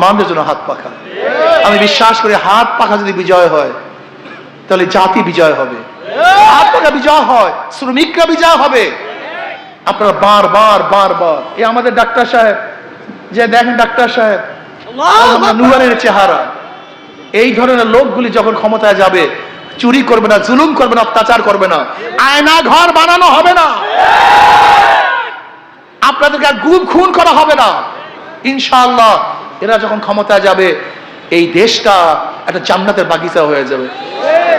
মুসলমানদের জন্য হাত পাখা। আমি বিশ্বাস করি হাত পাখা যদি বিজয় হয় তাহলে জাতি বিজয় হবে। হাত পাখা বিজয় হয় শ্রমিকরা বিজয় হবে। আপনারা বার বার বার বার এই আমাদের ডাক্তার সাহেব যে দেখেন ডাক্তার সাহেব নুরানের চেহারা। এই ধরনের লোকগুলি যখন ক্ষমতায় যাবে চুরি করবে না জুলুম করবে না অত্যাচার করবে না আয়না ঘর বানানো হবে না। আপনাদেরকে আর গুম খুন করা হবে না। ইনশাআল্লাহ এরা যখন ক্ষমতায় যাবে, এই দেশটা একটা জান্নাতের বাগিচা হয়ে যাবে।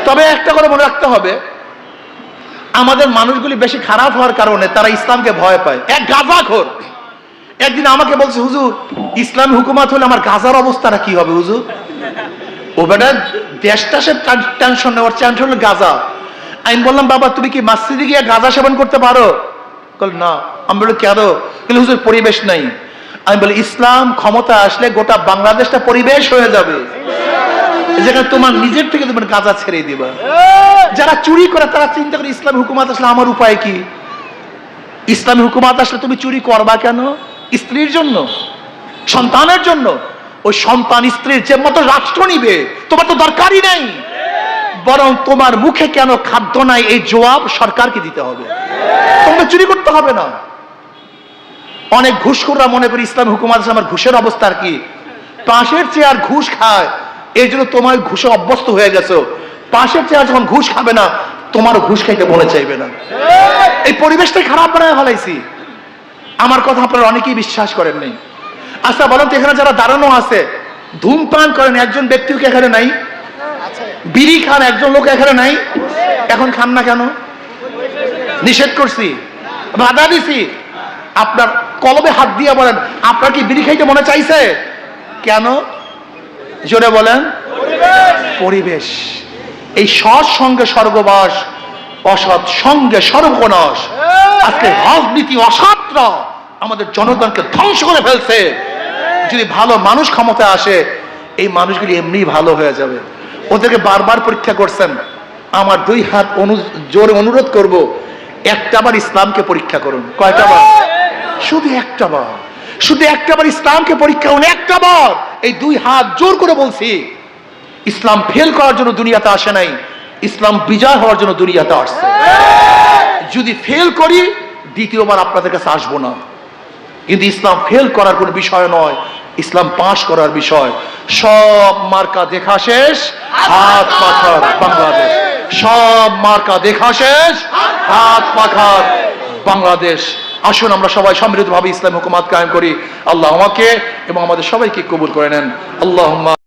তবে একটা করে মনে রাখতে হবে, আমাদের মানুষগুলি বেশি খারাপ হওয়ার কারণে তারা ইসলামকে ভয় পায়। এক গাজাখোর, একদিন আমাকে বলছে, হুজুর, ইসলামী হুকুমাত হলে আমার গাজার অবস্থাটা কি হবে, হুজুর? ও বেটা, দেশটা সে টেনশন নেওয়ার টেনশন হলো গাজা। আমি বললাম, বাবা, তুমি কি মাসজিদে গিয়ে গাজা সেবন করতে পারো? না। আমি বলি কেন? হুজুর, পরিবেশ নাই। আমি বলি, ইসলাম ক্ষমতা আসলে গোটা বাংলাদেশটা পরিবেশ হয়ে যাবে। যেখানে তোমার নিজের থেকে তোমার গাজা ছেড়ে দিবা। যারা চুরি করে, তারা চিন্তা করে, ইসলামী হুকুমাত আসলে আমার উপায় কি? ইসলামী হুকুমাত আসলে তুমি চুরি করবা কেন? স্ত্রীর জন্য? সন্তানের জন্য? ওই সন্তান স্ত্রীর যে মতো রাষ্ট্র নিবে, তোমার তো দরকারই নাই। বরং তোমার মুখে কেন খাদ্য নাই, এই জবাব সরকারকে দিতে হবে। তোমাকে চুরি করতে হবে না। অনেক ঘুষখোররা মনে করি ইসলাম হুকুমাত আমার ঘুষের অবস্থা কি। পাশের চেয়ার ঘুষ খায়। এই জন্য তোমার ঘুষে অভ্যস্ত হয়ে গেছো। পাশের চেয়ার যখন ঘুষ খাবে না তোমার ঘুষ খাইতে মনে চাইবে না। এই পরিবেশটাই খারাপ বানায় ফেলাইছি। আমার কথা আপনারা অনেকেই বিশ্বাস করেন নাই। আচ্ছা বলেন তো, এখানে যারা দাঁড়ানো আছে, ধূমপান করেন, একজন ব্যক্তিও কি এখানে নাই? বিড়ি খান, একজন লোক এখানে নাই? এখন খান না কেন? নিষেধ করছি। বাধা দিছি। আপনার কলবে হাত দিয়ে বলেন, আপনার কি বিড়ি খাইতে মনে চাইছে? কেন? জোরে বলেন। পরিবেশ। এই সৎ সঙ্গে স্বর্গবাস, অসৎ সঙ্গে সর্বনাশ আজকে রাজনীতি অসৎরা আমাদের জনগণকে ধ্বংস করে ফেলছে। যদি ভালো মানুষ ক্ষমতায় আসে, এই মানুষগুলি এমনি ভালো হয়ে যাবে। ওদেরকে বারবার পরীক্ষা করছেন। আমার দুই হাত অনু জোরে অনুরোধ করব একটা বার ইসলামকে পরীক্ষা করুন। কয়টা বার শুধু একটা বার। শুধু একটা বার ইসলামকে পরীক্ষা করুন, একটা বার। এই দুই হাত জোর করে বলছি, ইসলাম ফেল করার জন্য দুনিয়াতে আসে নাই, ইসলাম বিজয় হওয়ার জন্য দুনিয়াতে আসছে। যদি ফেল করি, দ্বিতীয়বার আপনাদের কাছে আসব না। কিন্তু ইসলাম ফেল করার কোনো বিষয় নয়, ইসলাম পাশ করার বিষয়। সব মার্কা দেখা শেষ, হাত পাখার বাংলাদেশ। সব মার্কা দেখা শেষ, হাত পাখার বাংলাদেশ। আসুন আমরা সবাই সমৃদ্ধভাবে ইসলাম হুকুমাত কায়েম করি। আল্লাহ আমাকে এবং আমাদের সবাইকে কবুল করে নেন। আল্লাহ